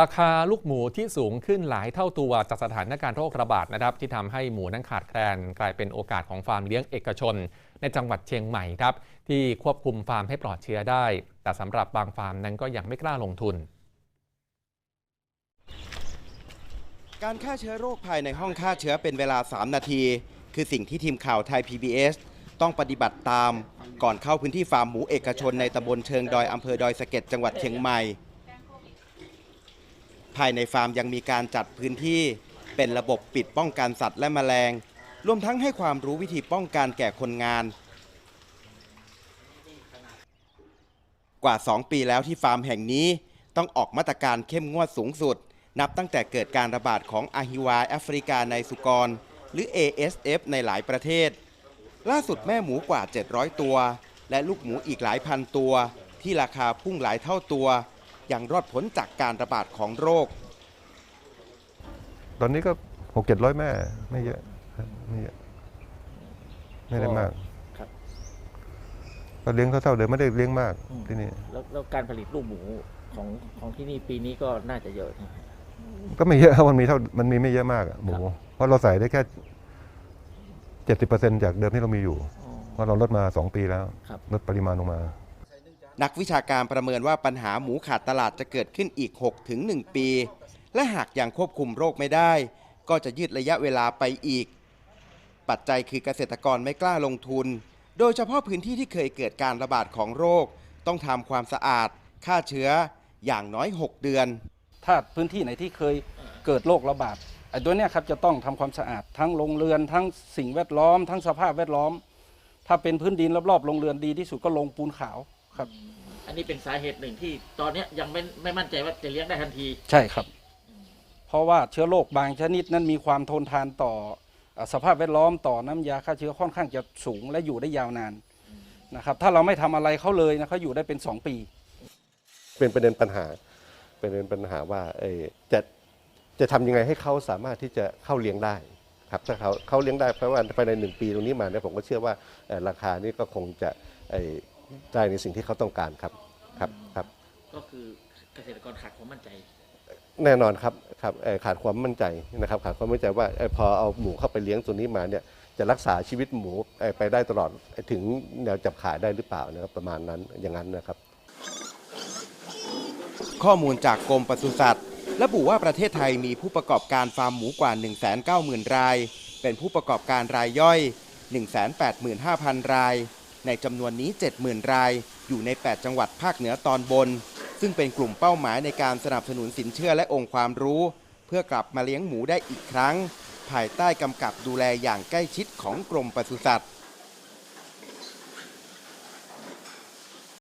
ราคาลูกหมูที่สูงขึ้นหลายเท่าตัวจากสถานการณ์โรคระบาดนะครับ ที่ทำให้หมูนั้นขาดแคลนกลายเป็นโอกาสของฟาร์มเลี้ยงเอกชน ในจังหวัดเชียงใหม่ครับ ที่ควบคุมฟาร์มให้ปลอดเชื้อได้ แต่สำหรับบางฟาร์มนั้นก็ยังไม่กล้าลงทุน การฆ่าเชื้อโรคภายในห้องฆ่าเชื้อเป็นเวลา 3 นาที คือสิ่งที่ทีมข่าวไทย PBS ต้องปฏิบัติตาม ก่อนเข้าพื้นที่ฟาร์มหมูเอกชนในตำบลเชิงดอยอำเภอดอยสะเก็ดจังหวัดเชียงใหม่ ภายในฟาร์มยังมีการจัดพื้นที่ เป็นระบบปิดป้องกันสัตว์และแมลง รวมทั้งให้ความรู้วิธีป้องกันแก่คนงาน กว่า 2 ปีแล้วที่ฟาร์มแห่งนี้ต้องออกมาตรการเข้มงวดสูงสุด นับตั้งแต่เกิดการระบาดของอาฮิวาแอฟริกาในสุกร หรือ ASF ในหลายประเทศ ล่าสุดแม่หมูกว่า 700 ตัว และลูกหมูอีกหลายพันตัว ที่ราคาพุ่งหลายเท่าตัว ยังรอดพ้นจากการระบาดของโรค ตอนนี้ก็หกเจ็ดร้อยแม่ไม่เยอะครับไม่เยอะไม่ได้มากครับ ก็เลี้ยงเท่าๆเดิมไม่ได้เลี้ยงมากอืม ที่นี่แล้วแล้วการผลิตลูกหมูของของที่นี่ปีนี้ก็น่าจะเยอะนะ ก็ไม่เยอะครับมันมีเท่ามันมีไม่เยอะมากอะหมูครับ เพราะเราใส่ได้แค่เจ็ดสิบเปอร์เซ็นจากเดิมที่เรามีอยู่ อ๋อ เพราะเราลดมาสองปีแล้วครับ ลดปริมาณลงมา นักวิชาการประเมินว่าปัญหาหมูขาดตลาดจะเกิดขึ้นอีก6ถึง1ปี และหากยังควบคุมโรคไม่ได้ ก็จะยืดระยะเวลาไปอีก ปัจจัยคือเกษตรกรไม่กล้าลงทุน โดยเฉพาะพื้นที่ที่เคยเกิดการระบาดของโรค ต้องทำความสะอาด ฆ่าเชื้ออย่างน้อย 6 เดือน ถ้าพื้นที่ไหนที่เคยเกิดโรคระบาดไอ้ตัวเนี้ยครับจะต้องทำความสะอาดทั้งโรงเรือนทั้งสิ่งแวดล้อม ทั้งสภาพแวดล้อม ถ้าเป็นพื้นดินรอบๆโรงเรือนดีที่สุดก็ลงปูนขาว ครับ อันนี้เป็นสาเหตุหนึ่งที่ตอนเนี้ยยังไม่ไม่มั่นใจว่าจะเลี้ยงได้ทันที ใช่ครับ เพราะว่าเชื้อโรคบางชนิดนั้นมีความทนทานต่อเอ่อสภาพแวดล้อมต่อน้ำยาฆ่าเชื้อค่อนข้างจะสูงและอยู่ได้ยาวนานนะครับ ถ้าเราไม่ทำอะไรเขาเลยนะเขาอยู่ได้เป็น 2 ปี เป็นประเด็นปัญหาเป็นประเด็นปัญหาว่าเอ่อจะจะทำยังไงให้เขาสามารถที่จะเข้าเลี้ยงได้ครับถ้าเขาเขาเลี้ยงได้เพราะว่าภายในหนึ่งปีตรงนี้มาเนี่ยผมก็เชื่อว่าเอ่อราคานี่ก็คงจะเอ่อ ได้ในสิ่งที่เขาต้องการครับครับครับก็คือเกษตรกรขาดความมั่นใจ แน่นอนครับครับเอ่อขาดความมั่นใจนะครับ ขาดความมั่นใจว่าเอ่อพอเอาหมูเข้าไปเลี้ยงตัวนี้มาเนี่ยจะรักษาชีวิตหมูเอ่อไปได้ตลอดถึงแนวจับขายได้หรือเปล่านะครับประมาณนั้นอย่างนั้นนะครับ ข้อมูลจากกรมปศุสัตว์ระบุว่าประเทศไทยมีผู้ประกอบการฟาร์มหมูกว่า 190,000 ราย เป็นผู้ประกอบการรายย่อย 185,000 ราย ในจำนวนนี้ 70,000 ราย อยู่ใน 8 จังหวัดภาคเหนือตอนบน ซึ่งเป็นกลุ่มเป้าหมายในการสนับสนุนสินเชื่อและองค์ความรู้ เพื่อกลับมาเลี้ยงหมูได้อีกครั้ง ภายใต้กำกับดูแลอย่างใกล้ชิดของกรมปศุสัตว์